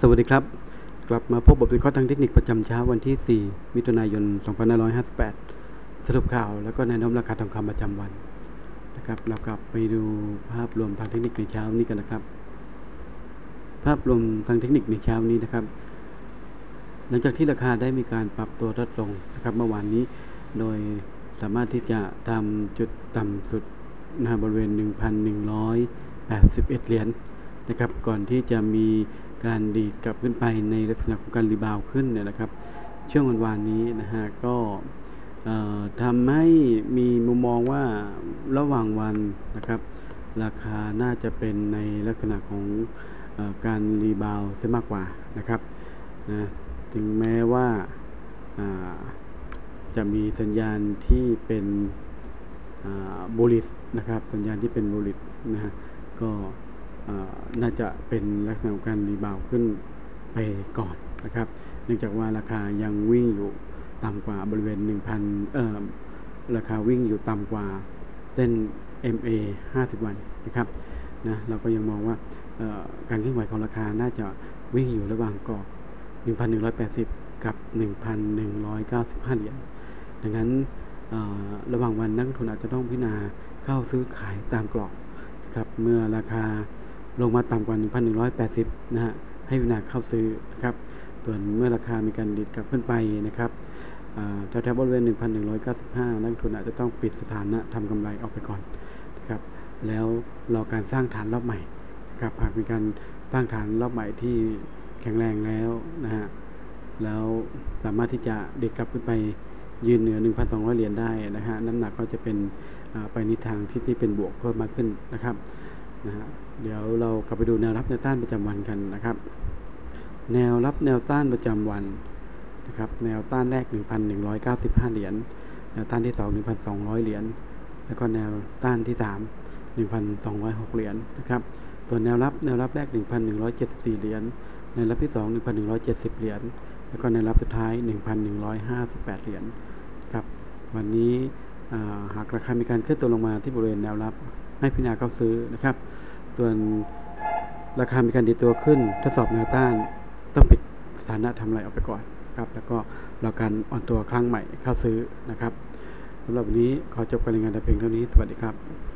สวัสดีครับ กลับมาพบบทวิเคราะห์ทางเทคนิคประจำเช้าวันที่ 4 มิถุนายน 2558 สรุปข่าวแล้วก็แนะนำราคาทองคำประจำวันนะครับเรากลับไปดูภาพรวมทางเทคนิคในเช้านี้กันนะครับ ภาพรวมทางเทคนิคในเช้านี้นะครับ หลังจากที่ราคาได้มีการปรับตัวลดลงนะครับเมื่อวานนี้โดยสามารถที่จะทำจุดต่ำสุดนะบริเวณ 1,181 เหรียญนะครับ ก่อนที่จะมี การดีดกลับขึ้นไปในลักษณะของการรีบาวขึ้นเนี่ยนะครับ ช่วงวันวานนี้นะฮะก็ทำให้มีมุมมองว่าระหว่างวันนะครับ ราคาน่าจะเป็นในลักษณะของอการรีบาวซะมากกว่านะครับนะถึงแม้ว่าจะมีสัญญาณที่เป็นบูลิสนะครับ สัญญาณที่เป็นบูลิสนะฮะก็ น่าจะเป็นลักษณะของการรีบาวขึ้นไปก่อนนะครับ เนื่องจากว่าราคายังวิ่งอยู่ต่ำกว่าบริเวณ 1,000เอ่อราคาวิ่งอยู่ต่ำกว่าเส้น MA 50 วันนะครับนะเราก็ยังมองว่าการเคลื่อนไหวของราคาน่าจะวิ่งอยู่ระหว่างกรอบ 1,180 กับ 1,195 เหรียญดังนั้นระหว่างวันนักทุนอาจจะต้องพิจารณาเข้าซื้อขายตามกรอบครับเมื่อราคา ลงมาต่ำกว่า 1,180 นะฮะ ให้วินาเข้าซื้อนะครับ ส่วนเมื่อราคามีการดิดกลับขึ้นไปนะครับแถวๆบริเวณ 1,195 นักทุนอาจจะต้องปิดสถานะทำกำไรออกไปก่อนนะครับ แล้วรอการสร้างฐานรอบใหม่นะครับ หากมีการสร้างฐานรอบใหม่ที่แข็งแรงแล้วนะฮะ แล้วสามารถที่จะเด็กกลับขึ้นไปยืนเหนือ 1,200 เหรียญได้นะฮะ น้ำหนักก็จะเป็นไปในทางที่ที่เป็นบวกเพิ่มมากขึ้นนะครับ นะฮะเดี๋ยวเรากลับไปดูแนวรับแนวต้านประจำวันกันนะครับ แนวรับแนวต้านประจำวันนะครับ แนวต้านแรก 1,195 เหรียญ แนวต้านที่ 2 1,200 เหรียญ แล้วก็แนวต้านที่ 3 1,206 เหรียญนะครับ ส่วนแนวรับแนวรับแรก 1,174 เหรียญ แนวรับที่ 2 1,170 เหรียญ แล้วก็แนวรับสุดท้าย 1,158 เหรียญครับ วันนี้ หากราคามีการเคลื่อนตัวลงมาที่บริเวณแนวรับ ให้พิจารณาเข้าซื้อนะครับ ส่วนราคามีการดีตัวขึ้นทดสอบแนวต้านต้องปิดสถานะทำไรออกไปก่อนครับแล้วก็รอการอ่อนตัวครั้งใหม่เข้าซื้อนะครับสำหรับวันนี้ขอจบการรายงานแต่เพียงเท่านี้สวัสดีครับ